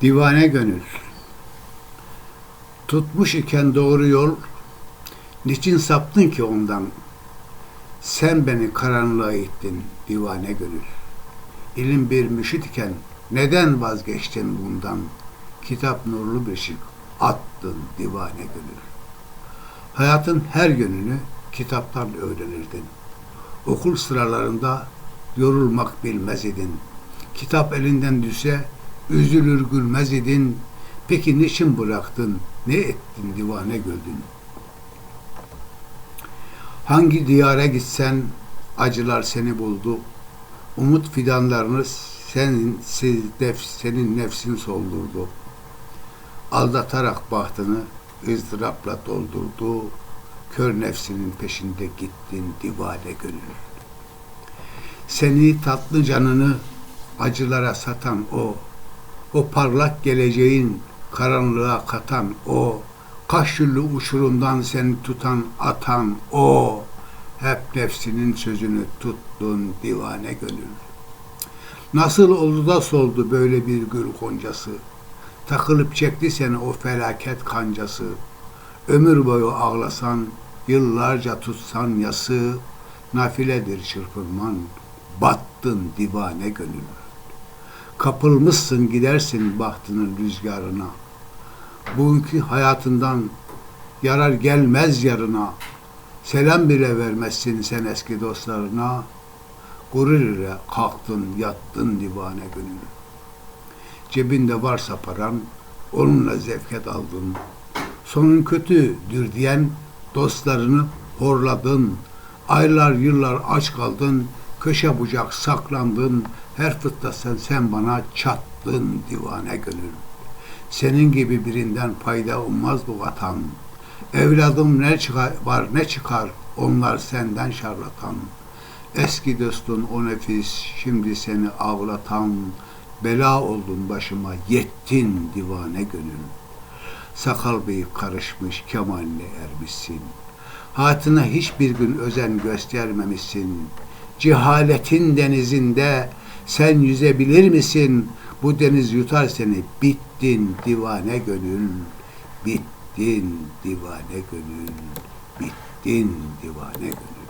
Divane gönül. Tutmuş iken doğru yol, niçin saptın ki ondan? Sen beni karanlığa ittin divane gönül. İlim bir müşit iken neden vazgeçtin bundan? Kitap nurlu bir şık attın divane gönül. Hayatın her yönünü kitaplarla öğrenirdin. Okul sıralarında yorulmak bilmez idin. Kitap elinden düşse üzülür gülmez idin. Peki niçin bıraktın? Ne ettin divane gördün? Hangi diyara gitsen acılar seni buldu. Umut fidanlarını senin, siz, nef, senin nefsin soldurdu. Aldatarak bahtını ızdırapla doldurdu. Kör nefsinin peşinde gittin divane gönül. Seni tatlı canını acılara satan o, o parlak geleceğin karanlığa katan o, kaşyüllü uçurumdan seni tutan atan o, hep nefsinin sözünü tuttun divane gönül. Nasıl oldu da soldu böyle bir gül goncası, takılıp çekti seni o felaket kancası, ömür boyu ağlasan, yıllarca tutsan yası, nafiledir çırpınman, battın divane gönül. Kapılmışsın gidersin bahtının rüzgarına. Bugünkü hayatından yarar gelmez yarına. Selam bile vermezsin sen eski dostlarına. Gurur ile kalktın yattın divane gönül. Cebinde varsa paran onunla zevket aldın. Sonun kötüdür diyen dostlarını horladın. Aylar yıllar aç kaldın, köşe bucak saklandın, her fıttasan sen bana çattın divane gönül. Senin gibi birinden fayda ummaz bu vatan. Evladım ne çıkar, var ne çıkar, onlar senden şarlatan. Eski dostun o nefis, şimdi seni ağlatan, bela oldun başıma, yettin divane gönül. Sakal bıyık karışmış, kemaline ermişsin. Hayatına hiçbir gün özen göstermemişsin. Cehaletin denizinde sen yüzebilir misin? Bu deniz yutar seni. Bittin divane gönül. Bittin divane gönül. Bittin divane gönül.